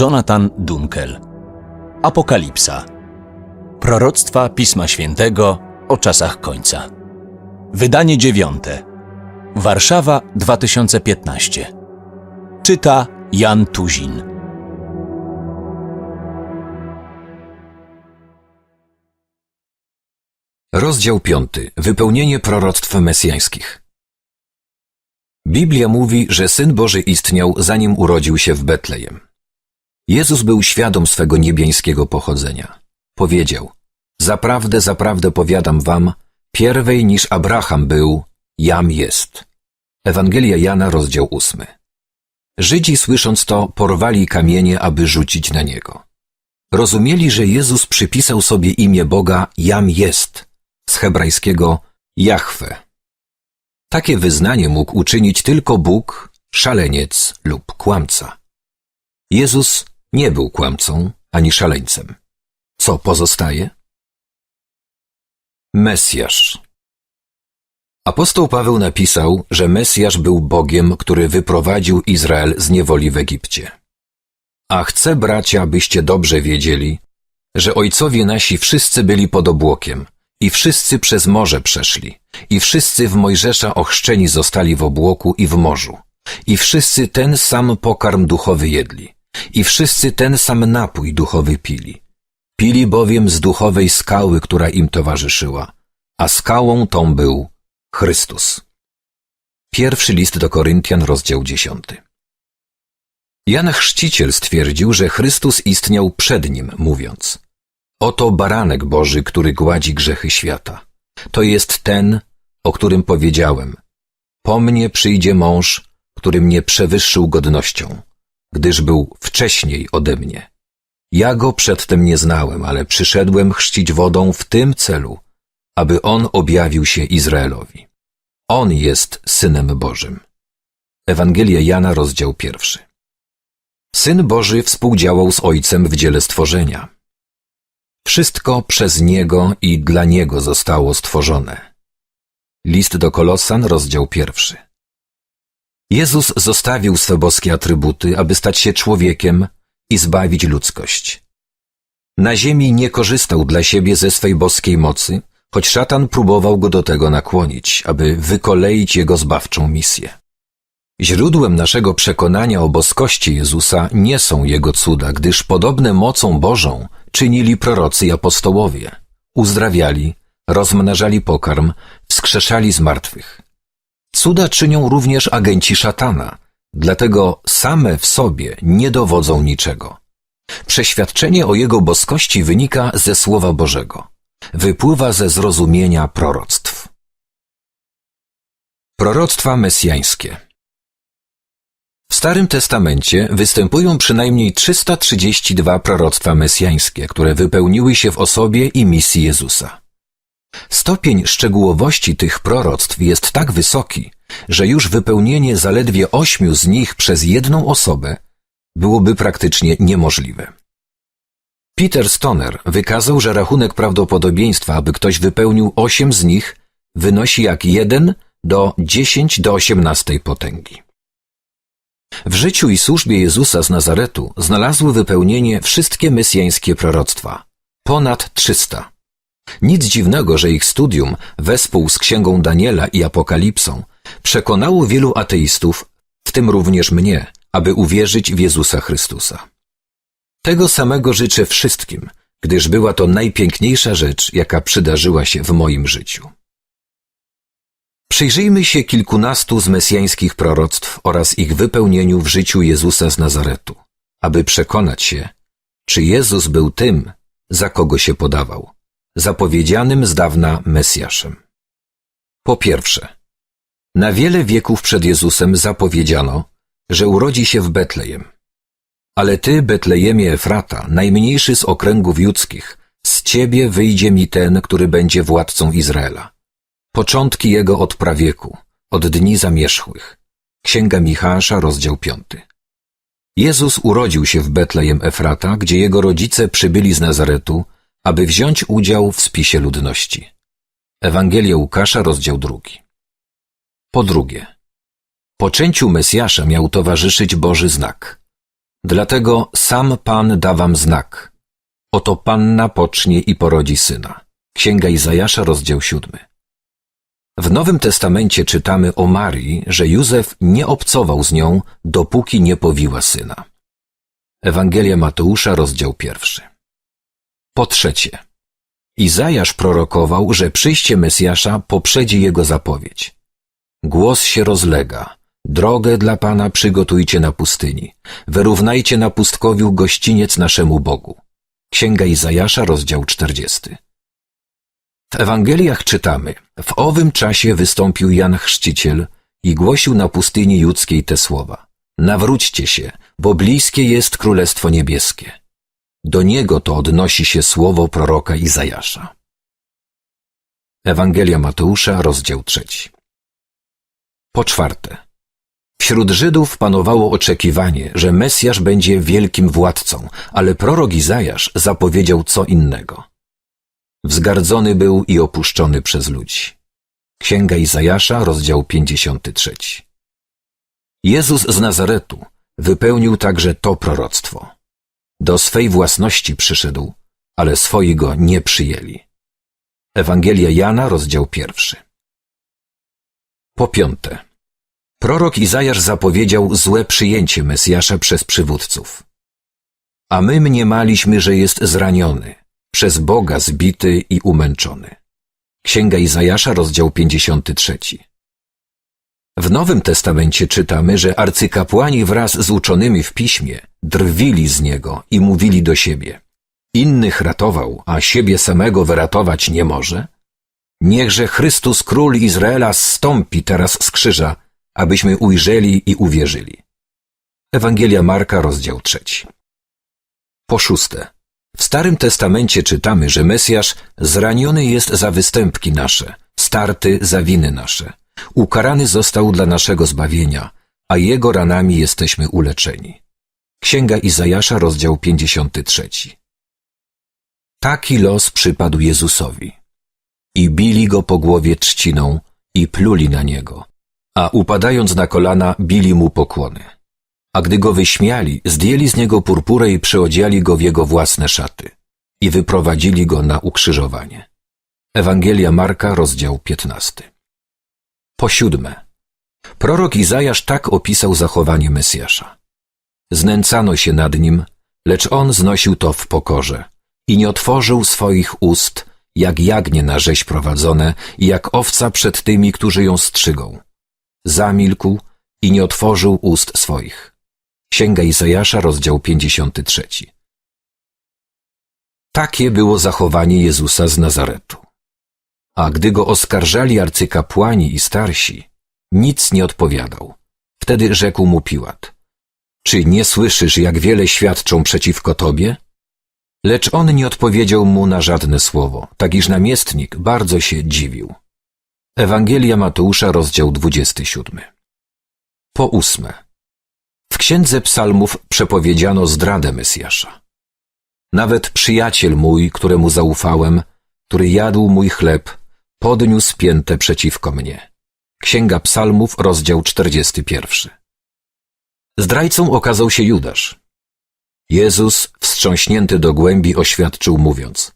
Jonathan Dunkel. Apokalipsa. Proroctwa Pisma Świętego o czasach końca. Wydanie dziewiąte. Warszawa 2015. Czyta Jan Tuzin. Rozdział 5. Wypełnienie proroctw mesjańskich. Biblia mówi, że Syn Boży istniał, zanim urodził się w Betlejem. Jezus był świadom swego niebiańskiego pochodzenia. Powiedział, zaprawdę, zaprawdę powiadam wam, pierwej niż Abraham był, jam jest. Ewangelia Jana, rozdział 8. Żydzi słysząc to, porwali kamienie, aby rzucić na niego. Rozumieli, że Jezus przypisał sobie imię Boga Jam jest, z hebrajskiego Jahwe. Takie wyznanie mógł uczynić tylko Bóg, szaleniec lub kłamca. Jezus nie był kłamcą ani szaleńcem. Co pozostaje? Mesjasz. Apostoł Paweł napisał, że Mesjasz był Bogiem, który wyprowadził Izrael z niewoli w Egipcie. A chcę, bracia, byście dobrze wiedzieli, że ojcowie nasi wszyscy byli pod obłokiem i wszyscy przez morze przeszli i wszyscy w Mojżesza ochrzczeni zostali w obłoku i w morzu i wszyscy ten sam pokarm duchowy jedli i wszyscy ten sam napój duchowy pili. Pili bowiem z duchowej skały, która im towarzyszyła, a skałą tą był Chrystus. Pierwszy list do Koryntian, rozdział 10. Jan Chrzciciel stwierdził, że Chrystus istniał przed nim, mówiąc Oto baranek Boży, który gładzi grzechy świata. To jest ten, o którym powiedziałem. Po mnie przyjdzie mąż, który mnie przewyższył godnością, gdyż był wcześniej ode mnie. Ja go przedtem nie znałem, ale przyszedłem chrzcić wodą w tym celu, aby on objawił się Izraelowi. On jest Synem Bożym. Ewangelia Jana, rozdział pierwszy. Syn Boży współdziałał z Ojcem w dziele stworzenia. Wszystko przez Niego i dla Niego zostało stworzone. List do Kolosan, rozdział pierwszy. Jezus zostawił swe boskie atrybuty, aby stać się człowiekiem i zbawić ludzkość. Na ziemi nie korzystał dla siebie ze swej boskiej mocy, choć szatan próbował go do tego nakłonić, aby wykoleić jego zbawczą misję. Źródłem naszego przekonania o boskości Jezusa nie są Jego cuda, gdyż podobne mocą Bożą czynili prorocy i apostołowie. Uzdrawiali, rozmnażali pokarm, wskrzeszali zmartwych. Cuda czynią również agenci szatana, dlatego same w sobie nie dowodzą niczego. Przeświadczenie o Jego boskości wynika ze Słowa Bożego. Wypływa ze zrozumienia proroctw. Proroctwa mesjańskie w Starym Testamencie występują przynajmniej 332 proroctwa mesjańskie, które wypełniły się w osobie i misji Jezusa. Stopień szczegółowości tych proroctw jest tak wysoki, że już wypełnienie zaledwie ośmiu z nich przez jedną osobę byłoby praktycznie niemożliwe. Peter Stoner wykazał, że rachunek prawdopodobieństwa, aby ktoś wypełnił osiem z nich, wynosi jak 1 do 10 do 18 potęgi. W życiu i służbie Jezusa z Nazaretu znalazły wypełnienie wszystkie mesjańskie proroctwa. Ponad 300. Nic dziwnego, że ich studium, wespół z Księgą Daniela i Apokalipsą, przekonało wielu ateistów, w tym również mnie, aby uwierzyć w Jezusa Chrystusa. Tego samego życzę wszystkim, gdyż była to najpiękniejsza rzecz, jaka przydarzyła się w moim życiu. Przyjrzyjmy się kilkunastu z mesjańskich proroctw oraz ich wypełnieniu w życiu Jezusa z Nazaretu, aby przekonać się, czy Jezus był tym, za kogo się podawał, zapowiedzianym z dawna Mesjaszem. Po pierwsze, na wiele wieków przed Jezusem zapowiedziano, że urodzi się w Betlejem. Ale ty, Betlejemie Efrata, najmniejszy z okręgów judzkich, z ciebie wyjdzie mi ten, który będzie władcą Izraela Początki jego od prawieku, od dni zamierzchłych. Księga Michała, rozdział 5. Jezus urodził się w Betlejem Efrata, gdzie jego rodzice przybyli z Nazaretu, aby wziąć udział w spisie ludności. Ewangelia Łukasza, rozdział 2. Po drugie, poczęciu Mesjasza miał towarzyszyć Boży znak. Dlatego sam Pan da wam znak. Oto panna pocznie i porodzi syna. Księga Izajasza, rozdział siódmy. W Nowym Testamencie czytamy o Marii, że Józef nie obcował z nią, dopóki nie powiła syna. Ewangelia Mateusza, rozdział pierwszy. Po trzecie, Izajasz prorokował, że przyjście Mesjasza poprzedzi jego zapowiedź. Głos się rozlega. Drogę dla Pana przygotujcie na pustyni. Wyrównajcie na pustkowiu gościniec naszemu Bogu. Księga Izajasza, rozdział 40. W Ewangeliach czytamy, w owym czasie wystąpił Jan Chrzciciel i głosił na pustyni judzkiej te słowa. Nawróćcie się, bo bliskie jest Królestwo Niebieskie. Do niego to odnosi się słowo proroka Izajasza. Ewangelia Mateusza, rozdział trzeci. Po czwarte. Wśród Żydów panowało oczekiwanie, że Mesjasz będzie wielkim władcą, ale prorok Izajasz zapowiedział co innego. Wzgardzony był i opuszczony przez ludzi. Księga Izajasza, rozdział 53. Jezus z Nazaretu wypełnił także to proroctwo. Do swej własności przyszedł, ale swoi go nie przyjęli. Ewangelia Jana, rozdział pierwszy. Po piąte. Prorok Izajasz zapowiedział złe przyjęcie Mesjasza przez przywódców. A my mniemaliśmy, że jest zraniony, przez Boga zbity i umęczony. Księga Izajasza, rozdział 53. W Nowym Testamencie czytamy, że arcykapłani wraz z uczonymi w piśmie drwili z niego i mówili do siebie: Innych ratował, a siebie samego wyratować nie może? Niechże Chrystus Król Izraela zstąpi teraz z krzyża, abyśmy ujrzeli i uwierzyli. Ewangelia Marka, rozdział trzeci. Po szóste. W Starym Testamencie czytamy, że Mesjasz zraniony jest za występki nasze, starty za winy nasze. Ukarany został dla naszego zbawienia, a jego ranami jesteśmy uleczeni. Księga Izajasza, rozdział 53. Taki los przypadł Jezusowi. I bili go po głowie trzciną i pluli na niego, a upadając na kolana bili mu pokłony. A gdy go wyśmiali, zdjęli z niego purpurę i przyodziali go w jego własne szaty i wyprowadzili go na ukrzyżowanie. Ewangelia Marka, rozdział 15. Po siódme. Prorok Izajasz tak opisał zachowanie Mesjasza. Znęcano się nad nim, lecz on znosił to w pokorze i nie otworzył swoich ust, jak jagnię na rzeź prowadzone i jak owca przed tymi, którzy ją strzygą. Zamilkł i nie otworzył ust swoich. Księga Izajasza, rozdział 53. Takie było zachowanie Jezusa z Nazaretu. A gdy go oskarżali arcykapłani i starsi, nic nie odpowiadał. Wtedy rzekł mu Piłat: Czy nie słyszysz, jak wiele świadczą przeciwko tobie? Lecz on nie odpowiedział mu na żadne słowo, tak iż namiestnik bardzo się dziwił. Ewangelia Mateusza, rozdział 27. Po ósme. W księdze psalmów przepowiedziano zdradę Mesjasza. Nawet przyjaciel mój, któremu zaufałem, który jadł mój chleb, podniósł piętę przeciwko mnie. Księga Psalmów, rozdział 41. Zdrajcą okazał się Judasz. Jezus, wstrząśnięty do głębi, oświadczył mówiąc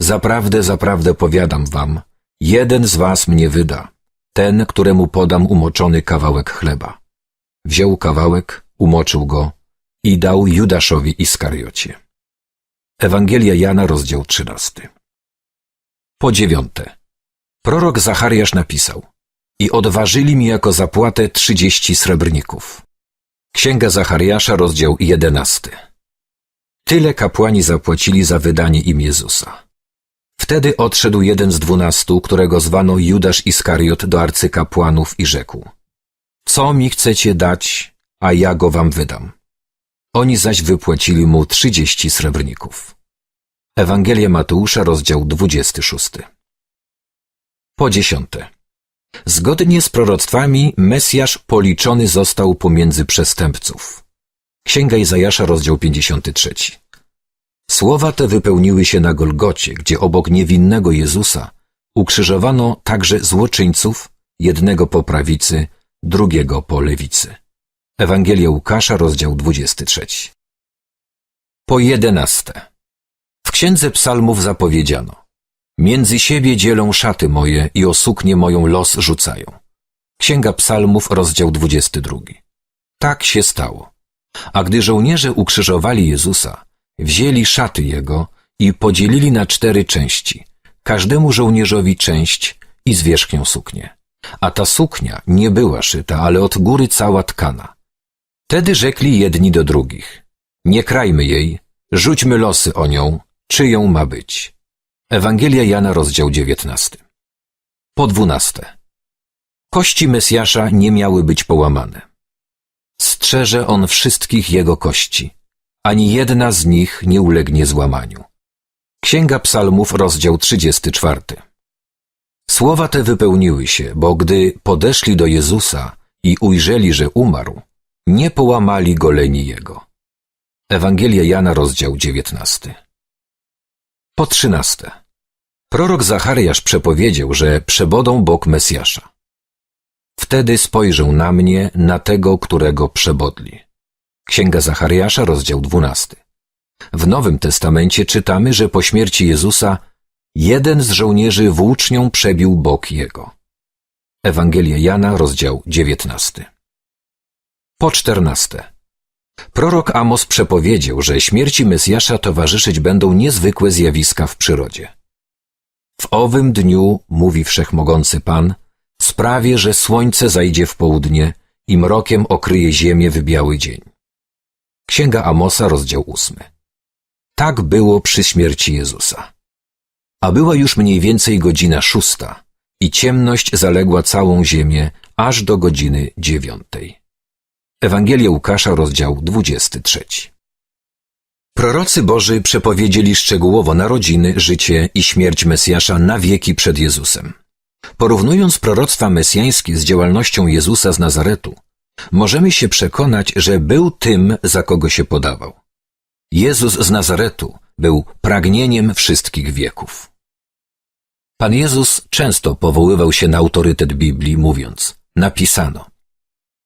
Zaprawdę, zaprawdę powiadam wam, jeden z was mnie wyda, ten, któremu podam umoczony kawałek chleba. Wziął kawałek, umoczył go i dał Judaszowi Iskariocie. Ewangelia Jana, rozdział 13. Po dziewiąte. Prorok Zachariasz napisał I odważyli mi jako zapłatę trzydzieści srebrników. Księga Zachariasza, rozdział jedenasty. Tyle kapłani zapłacili za wydanie im Jezusa. Wtedy odszedł jeden z dwunastu, którego zwano Judasz Iskariot do arcykapłanów i rzekł Co mi chcecie dać, a ja go wam wydam? Oni zaś wypłacili mu trzydzieści srebrników. Ewangelia Mateusza, rozdział 26. Po dziesiąte. Zgodnie z proroctwami Mesjasz policzony został pomiędzy przestępców. Księga Izajasza, rozdział 53. Słowa te wypełniły się na Golgocie, gdzie obok niewinnego Jezusa ukrzyżowano także złoczyńców, jednego po prawicy, drugiego po lewicy. Ewangelia Łukasza, rozdział 23. Po jedenaste. W księdze psalmów zapowiedziano. Między siebie dzielą szaty moje i o suknię moją los rzucają. Księga psalmów, rozdział 22. Tak się stało. A gdy żołnierze ukrzyżowali Jezusa, wzięli szaty Jego i podzielili na cztery części, każdemu żołnierzowi część i zwierzchnią suknię. A ta suknia nie była szyta, ale od góry cała tkana. Wtedy rzekli jedni do drugich, nie krajmy jej, rzućmy losy o nią, czyją ma być. Ewangelia Jana, rozdział 19. Po dwunaste. Kości Mesjasza nie miały być połamane. Strzeże on wszystkich jego kości. Ani jedna z nich nie ulegnie złamaniu. Księga Psalmów, rozdział 34. Słowa te wypełniły się, bo gdy podeszli do Jezusa i ujrzeli, że umarł, nie połamali goleni jego. Ewangelia Jana, rozdział 19. Po trzynaste. Prorok Zachariasz przepowiedział, że przebodą bok Mesjasza. Wtedy spojrzał na mnie, na tego, którego przebodli. Księga Zachariasza, rozdział 12. W Nowym Testamencie czytamy, że po śmierci Jezusa jeden z żołnierzy włócznią przebił bok jego. Ewangelia Jana, rozdział 19. Po czternaste. Prorok Amos przepowiedział, że śmierci Mesjasza towarzyszyć będą niezwykłe zjawiska w przyrodzie. W owym dniu, mówi wszechmogący Pan, sprawię, że słońce zajdzie w południe i mrokiem okryje ziemię w biały dzień. Księga Amosa, rozdział ósmy. Tak było przy śmierci Jezusa. A była już mniej więcej godzina szósta i ciemność zaległa całą ziemię aż do godziny dziewiątej. Ewangelia Łukasza, rozdział 23. Prorocy Boży przepowiedzieli szczegółowo narodziny, życie i śmierć Mesjasza na wieki przed Jezusem. Porównując proroctwa mesjańskie z działalnością Jezusa z Nazaretu, możemy się przekonać, że był tym, za kogo się podawał. Jezus z Nazaretu był pragnieniem wszystkich wieków. Pan Jezus często powoływał się na autorytet Biblii, mówiąc: Napisano.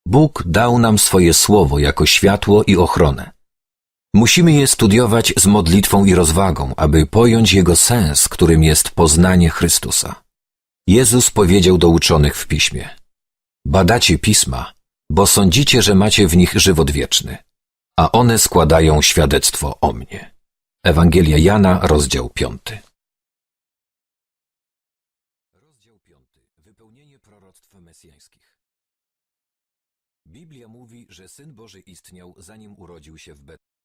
Bóg dał nam swoje słowo jako światło i ochronę. Musimy je studiować z modlitwą i rozwagą, aby pojąć jego sens, którym jest poznanie Chrystusa. Jezus powiedział do uczonych w piśmie: Badacie pisma, bo sądzicie, że macie w nich żywot wieczny, a one składają świadectwo o mnie. Ewangelia Jana, rozdział 5. Rozdział 5. Wypełnienie proroctw mesjańskich. Biblia mówi, że Syn Boży istniał, zanim urodził się w Bet.